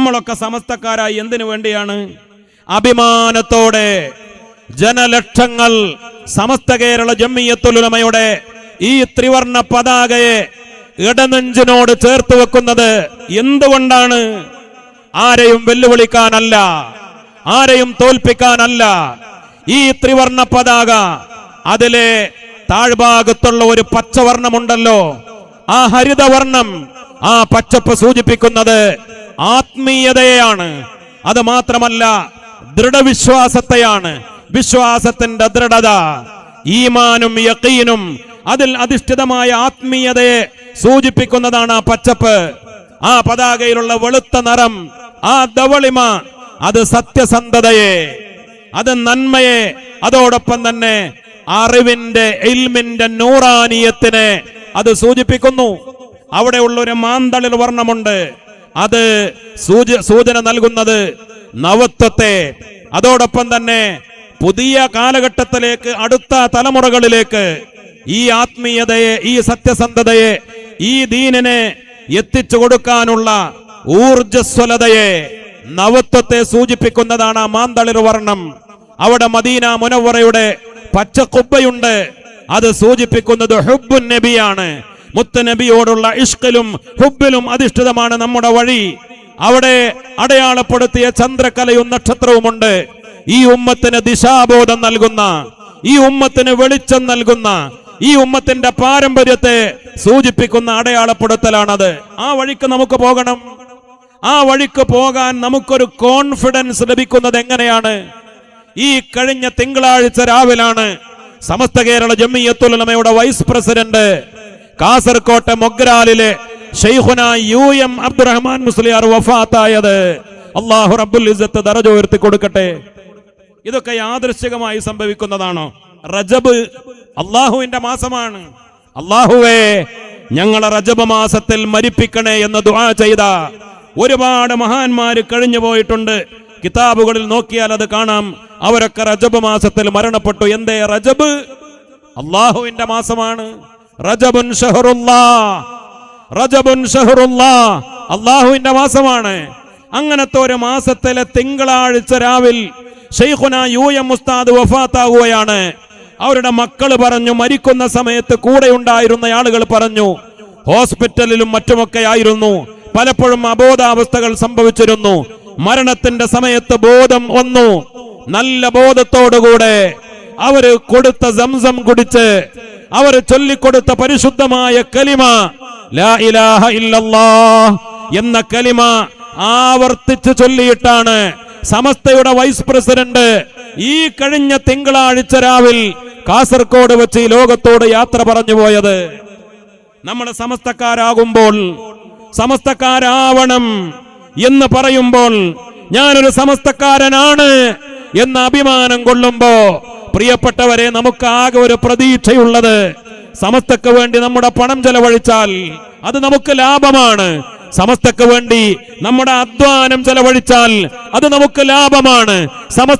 നമ്മളൊക്കെ സമസ്തക്കാരായി എന്തിനു വേണ്ടിയാണ്? അഭിമാനത്തോടെ ജനലക്ഷങ്ങൾ സമസ്ത കേരള ജമ്മിയത്തുലുലമയുടെ ഈ ത്രിവർണ പതാകയെ ഇടനെഞ്ചിനോട് ചേർത്ത് വെക്കുന്നത് എന്തുകൊണ്ടാണ്? ആരെയും വെല്ലുവിളിക്കാനല്ല ആരെയും തോൽപ്പിക്കാനല്ല. ഈ ത്രിവർണ പതാക അതിലെ താഴ്ഭാഗത്തുള്ള ഒരു പച്ചവർണമുണ്ടല്ലോ. ആ ഹരിതവർണം ആ പച്ചപ്പ് സൂചിപ്പിക്കുന്നത് ആത്മീയതയെയാണ് അത് മാത്രമല്ല ദൃഢവിശ്വാസത്തെയാണ്. വിശ്വാസത്തിന്റെ ദൃഢത ഈമാനും യക്കീനും അതിൽ അധിഷ്ഠിതമായ ആത്മീയതയെ സൂചിപ്പിക്കുന്നതാണ് ആ പച്ചപ്പ്. ആ പതാകയിലുള്ള വെളുത്ത നിറം ആ ദവളിമ അത് സത്യസന്ധതയെ അത് നന്മയെ അതോടൊപ്പം തന്നെ അറിവിന്റെ എൽമിന്റെ നൂറാനീയത്തിനെ അത് സൂചിപ്പിക്കുന്നു. അവിടെയുള്ള ഒരു മാന്തളിൽ വർണമുണ്ട്. അത് സൂചന നൽകുന്നത് നവത്വത്തെ. അതോടൊപ്പം തന്നെ പുതിയ കാലഘട്ടത്തിലേക്ക് അടുത്ത തലമുറകളിലേക്ക് ഈ ആത്മീയതയെ ഈ സത്യസന്ധതയെ ഈ ദീനിനെ എത്തിച്ചു കൊടുക്കാനുള്ള ഊർജസ്വലതയെ നവത്വത്തെ സൂചിപ്പിക്കുന്നതാണ് മാന്തളിർ വർണം. അവിടെ മദീന മുനവറയുടെ പച്ചക്കുബ്ബയുണ്ട്. അത് സൂചിപ്പിക്കുന്നത് ഹുബുൻ നബിയാണ്. മുത്ത് നബിയോടുള്ള ഇഷ്കിലും ഹുബിലും അധിഷ്ഠിതമാണ് നമ്മുടെ വഴി. അവിടെ അടയാളപ്പെടുത്തിയ ചന്ദ്രകലയും നക്ഷത്രവുമുണ്ട്. ഈ ഉമ്മത്തിന് ദിശാബോധം നൽകുന്ന ഈ ഉമ്മത്തിന് വെളിച്ചം നൽകുന്ന ഈ ഉമ്മത്തിന്റെ പാരമ്പര്യത്തെ സൂചിപ്പിക്കുന്ന അടയാളപ്പെടുത്തലാണത്. ആ വഴിക്ക് നമുക്ക് പോകണം. ആ വഴിക്ക് പോകാൻ നമുക്കൊരു കോൺഫിഡൻസ് ലഭിക്കുന്നത് എങ്ങനെയാണ്? ഈ കഴിഞ്ഞ തിങ്കളാഴ്ച രാവിലാണ് സമസ്ത കേരള ജമ്മിയത്തുലമയുടെ വൈസ് പ്രസിഡന്റ് കാസർകോട്ടെ മൊഗ്രാലിലെ ഷെയ്ഖുന യു എം അബ്ദുറഹ്മാൻ മുസ്ലിയാർ വഫാത്തായത്. അള്ളാഹു റബ്ബുൽ ഇസത്ത് ദറജ ഉയർത്തി കൊടുക്കട്ടെ. ഇതൊക്കെ യാദൃശ്ചികമായി സംഭവിക്കുന്നതാണോ. റജബ് അള്ളാഹുവിന്റെ മാസമാണ്. അള്ളാഹുവേ ഞങ്ങളെ റജബ് മാസത്തിൽ മരിപ്പിക്കണേ എന്ന് ദുആ ചെയ്ത ഒരുപാട് മഹാന്മാര് കഴിഞ്ഞു പോയിട്ടുണ്ട്. കിതാബുകളിൽ നോക്കിയാൽ അത് കാണാം. അവരൊക്കെ റജബ് മാസത്തിൽ മരണപ്പെട്ടു. എന്തേ റജബ്? അള്ളാഹുവിന്റെ മാസമാണ്. അള്ളാഹുവിന്റെ മാസമാണ്. അങ്ങനത്തെ ഒരു മാസത്തിലെ തിങ്കളാഴ്ച രാവിൽ ഷെയ്ഖുന യു എം മുസ്താദ് വഫാത്താകുകയാണ്. അവരുടെ മക്കൾ പറഞ്ഞു മരിക്കുന്ന സമയത്ത് കൂടെ ഉണ്ടായിരുന്ന ആളുകൾ പറഞ്ഞു ഹോസ്പിറ്റലിലും മറ്റുമൊക്കെ ആയിരുന്നു. പലപ്പോഴും അബോധാവസ്ഥകൾ സംഭവിച്ചിരുന്നു. മരണത്തിന്റെ സമയത്ത് ബോധം വന്നു. നല്ല ബോധത്തോടുകൂടെ അവർ കൊടുത്ത സംസം കുടിച്ച് അവർ ചൊല്ലിക്കൊടുത്ത പരിശുദ്ധമായ കലിമ ലാ ഇലാഹ എന്ന കലിമ ആവർത്തിച്ച് ചൊല്ലിയിട്ടാണ് സമസ്തയുടെ വൈസ് പ്രസിഡന്റ് ഈ കഴിഞ്ഞ തിങ്കളാഴ്ച രാവിൽ കാസർഗോഡ് വെച്ച് ലോകത്തോട് യാത്ര പറഞ്ഞു പോയത്. നമ്മൾ സമസ്തക്കാരാകുമ്പോൾ സമസ്തക്കാരാവണം എന്ന് പറയുമ്പോൾ ഞാനൊരു സമസ്തക്കാരനാണ് എന്ന അഭിമാനം കൊള്ളുമ്പോ പ്രിയപ്പെട്ടവരെ നമുക്കാകെ ഒരു പ്രതീക്ഷയുള്ളത്. സമസ്തക്ക് വേണ്ടി നമ്മുടെ പണം ചെലവഴിച്ചാൽ അത് നമുക്ക് ലാഭമാണ്. സമസ്തക്ക് വേണ്ടി നമ്മുടെ അധ്വാനം ചെലവഴിച്ചാൽ അത് നമുക്ക് ലാഭമാണ്. സമസ്ത